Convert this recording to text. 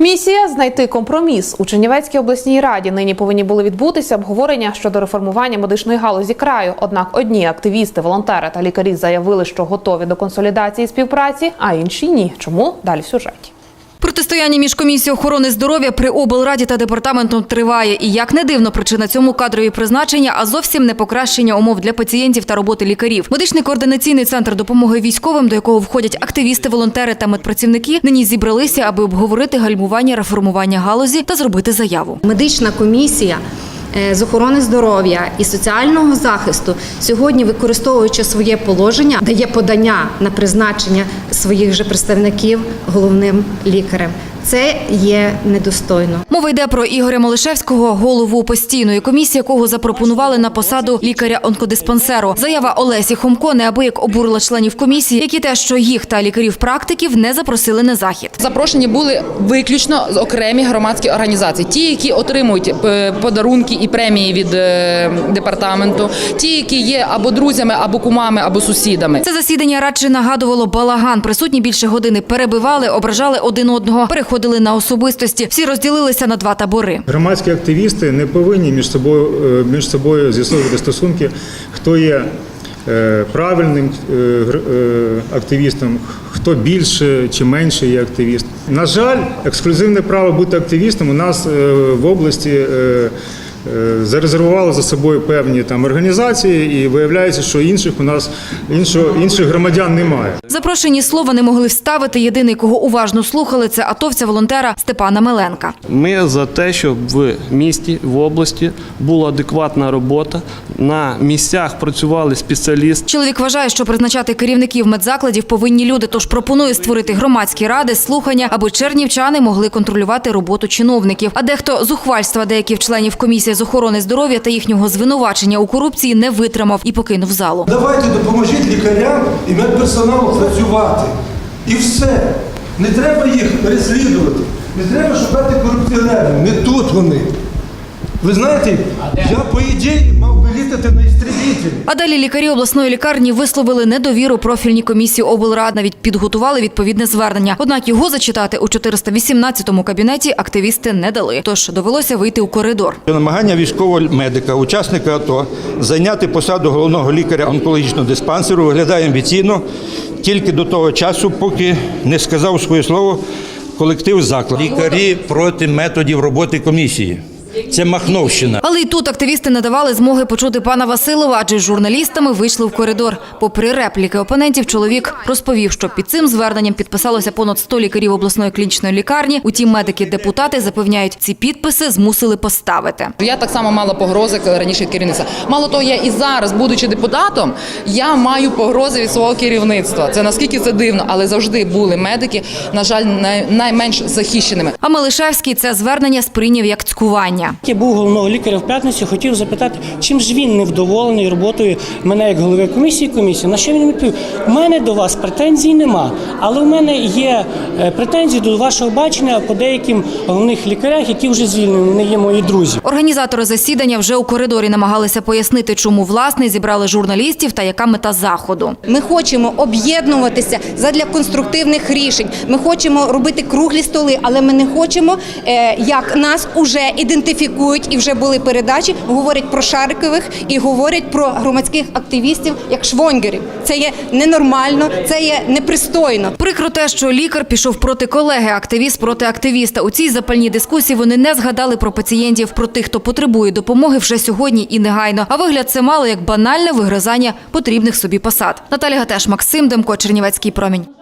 Місія знайти компроміс у Чернівецькій обласній раді. Нині повинні були відбутися обговорення щодо реформування медичної галузі краю. Однак одні активісти, волонтери та лікарі заявили, що готові до консолідації і співпраці, а інші ні. Чому далі в сюжеті? Протистояння між комісією охорони здоров'я при облраді та департаментом триває. І як не дивно, причина цьому кадрові призначення, а зовсім не покращення умов для пацієнтів та роботи лікарів. Медичний координаційний центр допомоги військовим, до якого входять активісти, волонтери та медпрацівники, нині зібралися, аби обговорити гальмування реформування галузі та зробити заяву. Медична комісія з охорони здоров'я і соціального захисту сьогодні, використовуючи своє положення, дає подання на призначення своїх же представників головним лікарем. Це є недостойно. Мова йде про Ігоря Молишевського, голову постійної комісії, якого запропонували на посаду лікаря-онкодиспансеру. Заява Олесі Хомко неабияк обурила членів комісії, які те, що їх та лікарів-практиків не запросили на захід. Запрошені були виключно з окремі громадські організації, ті, які отримують е, подарунки і премії від е, департаменту, ті, які є або друзями, або кумами, або сусідами. Це засідання радше нагадувало балаган. Присутні більше години перебивали, ображали один одного, переходили на особистості. Всі розділилися на два табори. Громадські активісти не повинні між собою е, між собою з'ясовувати стосунки, хто є е, правильним е, активістом, хто більше чи менше є активіст. На жаль, ексклюзивне право бути активістом у нас в області. Е, Зарезервували за собою певні там організації, і виявляється, що інших у нас іншого інших громадян немає. Запрошені слова не могли вставити. Єдиний, кого уважно слухали, це атовця волонтера Степана Меленка. Ми за те, щоб в місті, в області була адекватна робота. На місцях працювали спеціалісти. Чоловік вважає, що призначати керівників медзакладів повинні люди, тож пропонує створити громадські ради, слухання, аби чернівчани могли контролювати роботу чиновників. А дехто зухвальства деяких членів комісії з охорони здоров'я та їхнього звинувачення у корупції не витримав і покинув залу. Давайте допоможіть лікарям і медперсоналу працювати. І все. Не треба їх переслідувати. Не треба шукати корупціонерів. Не тут вони. Ви знаєте, я по ідеї мав на істребітелі. А далі лікарі обласної лікарні висловили недовіру профільній комісії облрад, навіть підготували відповідне звернення. Однак його зачитати у 418-му кабінеті активісти не дали. Тож довелося вийти у коридор. Намагання військового медика, учасника АТО, зайняти посаду головного лікаря онкологічного диспансеру виглядає амбіційно тільки до того часу, поки не сказав своє слово колектив закладу. Лікарі проти методів роботи комісії. Це Махновщина. Але й тут активісти не давали змоги почути пана Василова, адже з журналістами вийшли в коридор. Попри репліки опонентів, чоловік розповів, що під цим зверненням підписалося понад 100 лікарів обласної клінічної лікарні. Утім, медики-депутати запевняють, ці підписи змусили поставити. Я так само мала погрози коли раніше від керівництва. Мало того, я і зараз, будучи депутатом, я маю погрози від свого керівництва. Це наскільки це дивно, але завжди були медики, на жаль, найменш захищеними. А Мелишевський це звернення сприйняв як цькування. Я був головного лікаря в п'ятницю, хотів запитати, чим ж він невдоволений роботою мене як голови комісії комісії. На що він відповів? У мене до вас претензій нема, але у мене є е, претензії до вашого бачення по деяким головних лікарях, які вже звільнені. Вони є мої друзі. Організатори засідання вже у коридорі намагалися пояснити, чому власне зібрали журналістів та яка мета заходу. Ми хочемо об'єднуватися задля конструктивних рішень. Ми хочемо робити круглі столи, але ми не хочемо, е, як нас уже ідентифікують і вже були передачі, говорять про шарикових і говорять про громадських активістів як швонгерів. Це є ненормально, це є непристойно. Прикро те, що лікар пішов проти колеги, активіст проти активіста. У цій запальній дискусії вони не згадали про пацієнтів, про тих, хто потребує допомоги вже сьогодні і негайно. А вигляд це мало як банальне вигризання потрібних собі посад. Наталя Гатеш, Максим Демко, Чернівецький промінь.